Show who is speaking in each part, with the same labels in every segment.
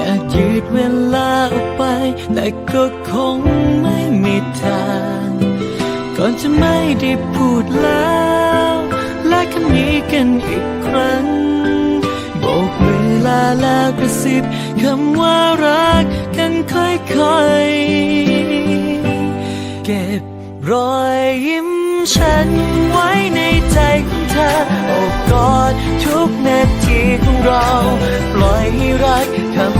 Speaker 1: อยากยืดเวลาออกไป แต่ก็คงไม่มีทาง ก่อนจะไม่ได้พูดแล้ว และคำนี้กันอีกครั้งโบกมือลาแล้วกระซิบคำว่ารักกันค่อยๆ เก็บรอยยิ้มฉันไว้ในใจของเธอโอบกอดทุกนาทีของเรา ปล่อยให้รักทำ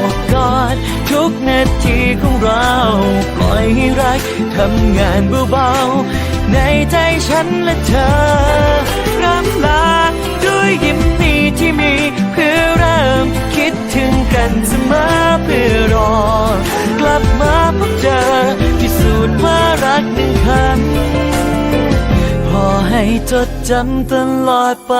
Speaker 1: ของเรา ปล่อยให้รักทำงานเบาๆในใจฉันและเธอร่ำลาด้วยยิ้มนี้ที่มีเพื่อเริ่มคิดถึงกันเสมอเพื่อรอ กลับมาพบเจอพิสูจน์ว่ารักหนึ่งคำพอให้จดจำตลอดไป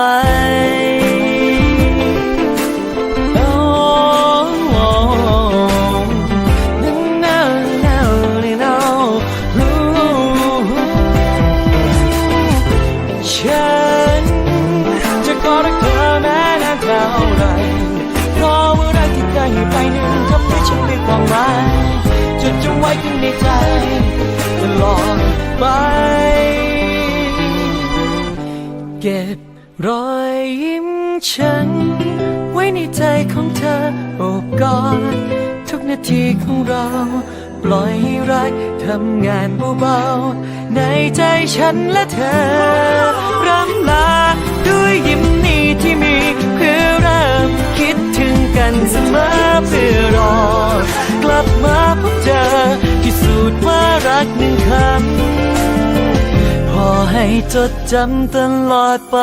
Speaker 1: ฉันมีความหมายจดจำไว้ข้างในใจตลอดไป เก็บรอยยิ้มฉัน ไว้ในใจของเธอโอบกอดทุกนาทีของเรา ปล่อยให้รักทำงานเบาๆในใจฉันและเธอร่ำลาด้วยยิ้มนี้ที่มีเพื่อเริ่มคิดถึงกันเสมอเพื่อรอกลับมาพบเจอพิสูจน์ว่ารักหนึ่งคำพอให้จดจำตลอดไป